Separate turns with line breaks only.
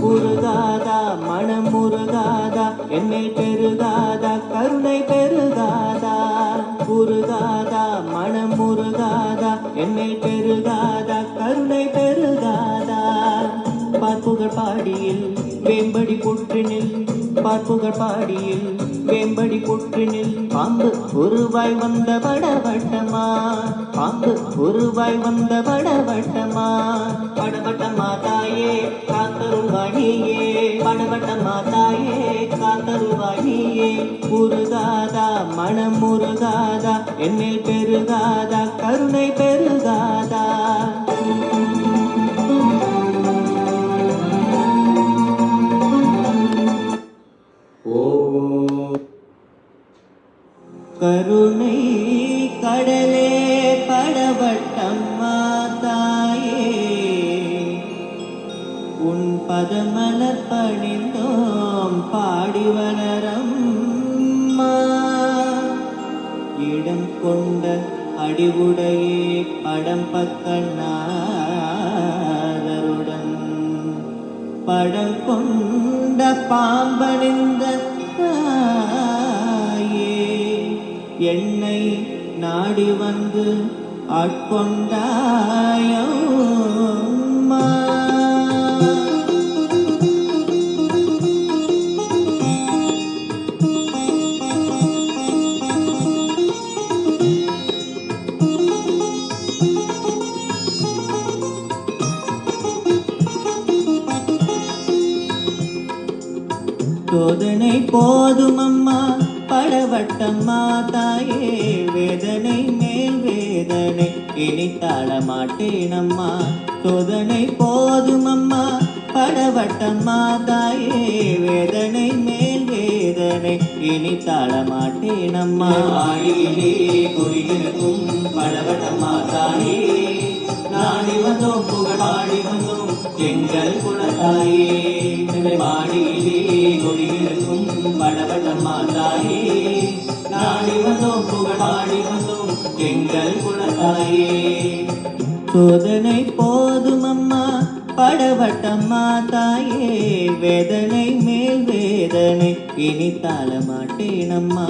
முருகாதா மனம் முருகாதா என்னை பெருகாதா கருணை பெருகாதா. முருகாதா மனம் முருகாதா என்னை பெருகாதா பார்ப்புகள் பாடியில் வேம்படி புற்றினில் பார்ப்புகள் பாடியில் வேம்படி புற்றினில் பாம்பு ஒருவாய் வந்த படவட்டமா பாம்பு ஒருவாய் வந்த படவட்டமா படவட்டமா தாயே காத்தருள்வாணியே படவட்டமா தாயே காத்தருள்வாணியே முருகாதா மனம் முருகாதா என்னில் பெருகாதா? கருணை பெருகாதா? கருணை கடலே படவட்டம்மா தாயே உன் பதமலர் பணிந்தோம் பாடி வளரம்மா இடம் கொண்ட அடிவுடையே படம் பக்கண்ணாருடன் படம் கொண்ட பாம்பணிந்த தாயே. என்னை நாடி வந்து ஆட்கொண்டாயம்மா. சோதனை போதும் அம்மா படவட்டம்மா மாதாயே வேதனை மேல் வேதனை. இனி தாழமாட்டேன் அம்மா சோதனை போதும் அம்மா. படவட்டம்மா தாயே வேதனை மேல் வேதனை. இனி தாழமாட்டேன் அம்மா. ஆடியிலே குறியிருக்கும் படவட்டம்மா தாயே நாடி வந்தோம் புகழ் பாடி வந்தோம் எங்கள் குலத்தாயே. மாடியிலே குறி படவட்டம்மா தாயே நாடி வந்தோம் புகழ் பாடி வந்தோம் எங்கள் குலத்தாயே சோதனை போதும் அம்மா படவட்டம்மா தாயே வேதனை மேல் வேதனை இனி தாழ மாட்டேனம்மா